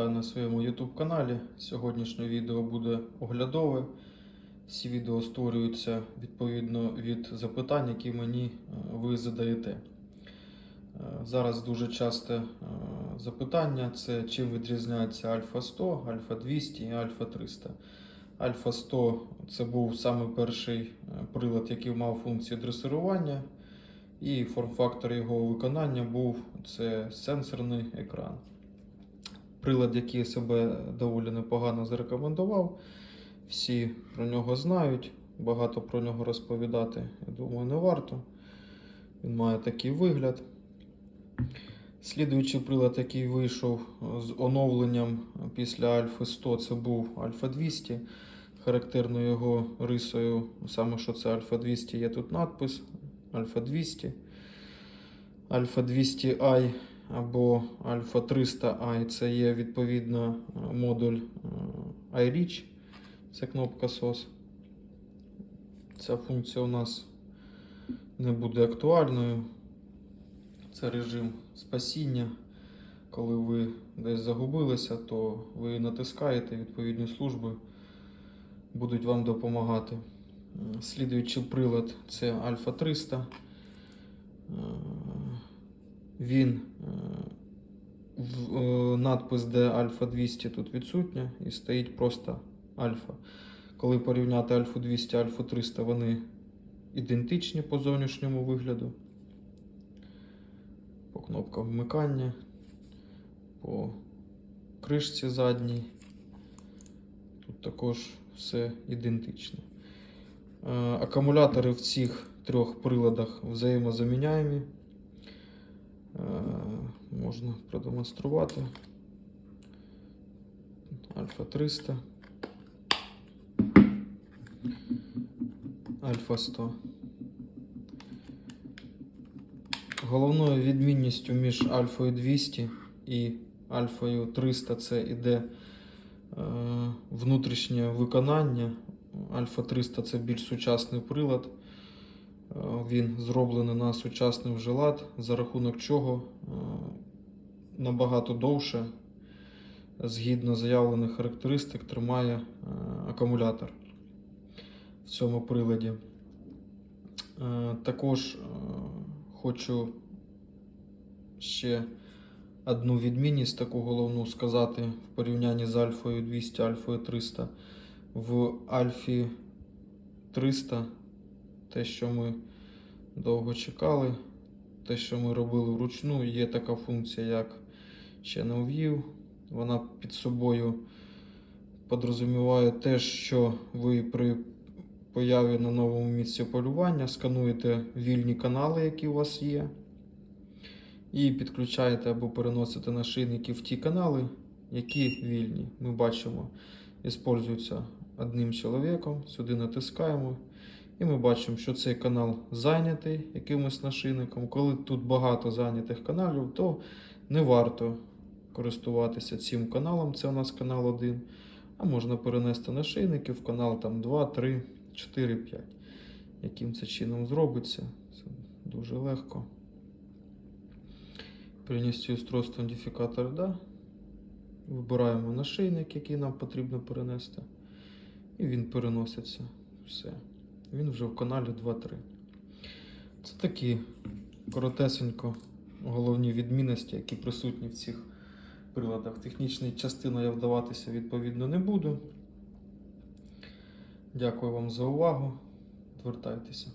Вітаю на своєму YouTube каналі. Сьогоднішнє відео буде оглядове. Всі відео створюються відповідно від запитань, які мені е, ви задаєте. Е, Зараз дуже часте е, запитання це чим відрізняється Альфа 100, Альфа 200 і Альфа 300. Альфа 100 це був саме перший прилад, який мав функції дресирування, і форм-фактор його виконання був це сенсорний екран. Прилад, який себе доволі непогано зарекомендував. Всі про нього знають, багато про нього розповідати, я думаю, не варто. Він має такий вигляд. Слідуючий прилад, який вийшов з оновленням після Альфи 100, це був Альфа 200. Характерною його рисою, саме що це Альфа 200, є тут надпис Альфа 200. Альфа 200i або Альфа 300i це є відповідно модуль е, iReach, це кнопка SOS. Ця функція у нас не буде актуальною. Це режим спасіння. Коли ви десь загубилися, то ви натискаєте відповідні служби, будуть вам допомагати. Е, Слідуючий прилад це Альфа 300. Він е, в, е, надпис, де Альфа 200 тут відсутня, і стоїть просто Альфа. Коли порівняти Альфу 200 Альфу 300, вони ідентичні по зовнішньому вигляду. По кнопкам вмикання, по кришці задній. Тут також все ідентично. Е, Акумулятори в цих трьох приладах взаємозаміняємі. Можна продемонструвати. Альфа 300. Альфа 100. Головною відмінністю між Альфою 200 і Альфою 300 це іде е, внутрішнє виконання. Альфа 300 це більш сучасний прилад. Е, Він зроблений на сучасний вже лад, за рахунок чого е, набагато довше, згідно заявлених характеристик, тримає е, акумулятор в цьому приладі. Е, Також е, хочу ще одну відмінність таку головну сказати в порівнянні з Альфою 200, Альфою 300. В Альфі 300 те, що ми довго чекали, те, що ми робили вручну, є така функція, як Channel View. Вона під собою подрозуміває те, що ви при появі на новому місці полювання скануєте вільні канали, які у вас є, і підключаєте або переносите нашийники в ті канали, які вільні. Ми бачимо, використовуються одним чоловіком. Сюди натискаємо. І ми бачимо, що цей канал зайнятий якимось нашийником. Коли тут багато зайнятих каналів, то не варто користуватися цим каналом. Це у нас канал 1. А можна перенести нашийники в канал там 2, 3, 4, 5. Яким це чином зробиться? Це дуже легко. Перенести устройство ідентифікатор да. Вибираємо нашийник, який нам потрібно перенести. І він переноситься. Все. Він вже в каналі 2-3. Це такі коротесенько головні відмінності, які присутні в цих приладах. Технічної частини я вдаватися відповідно не буду. Дякую вам за увагу. Звертайтеся.